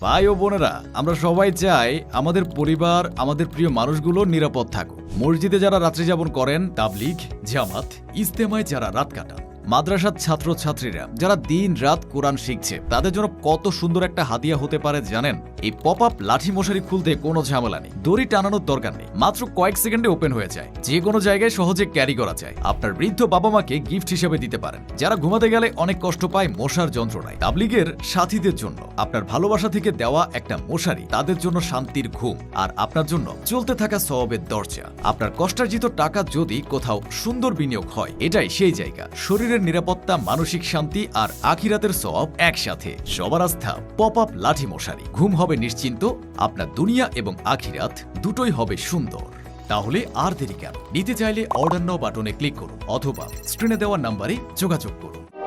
ভাই ও বোনেরা, আমরা সবাই চাই আমাদের পরিবার, আমাদের প্রিয় মানুষগুলো নিরাপদ থাকুক। মসজিদে যারা রাত্রি যাপন করেন, তাবলিগ, জামাত ইস্তেমায় যারা রাত কাটান। মাদ্রাসার ছাত্র ছাত্রীরা যারা দিন রাত কোরআন শিখছে, তাদের জন্য কত সুন্দর একটা হাদিয়া হতে পারে জানেন? এই পপ আপ লাঠি মশারি খুলতে কোনো ঝামেলা নেই। দড়ি টানানোর দরকার নেই। মাত্র কয়েক সেকেন্ডে ওপেন হয়ে যায়। যে কোনো জায়গায় সহজে ক্যারি করা যায়। আপনার বৃদ্ধ বাবা মাকে গিফট হিসেবে দিতে পারেন। যারা ঘুমাতে গেলে অনেক কষ্ট পায়, মশার যন্ত্রণায়। তাবলিগের সাথীদের জন্য আপনার ভালোবাসা থেকে দেওয়া একটা মশারি, তাদের জন্য শান্তির ঘুম। আর আপনার জন্য চলতে থাকা সওয়াবের দরজা। আপনার কষ্টার্জিত টাকা যদি কোথাও সুন্দর বিনিয়োগ হয়, এটাই সেই জায়গা। শরীরের নিরাপত্তা, মানসিক শান্তি আর আখিরাতের সব একসাথে। সবার আস্থা পপ আপ লাঠি মশারি। ঘুম হবে নিশ্চিন্ত, আপনার দুনিয়া এবং আখিরাত দুটোই হবে সুন্দর। তাহলে আর দেরি কেন? নিতে চাইলে অর্ডার নাও বাটনে ক্লিক করুন অথবা স্ক্রিনে দেওয়া নাম্বারে যোগাযোগ করুন।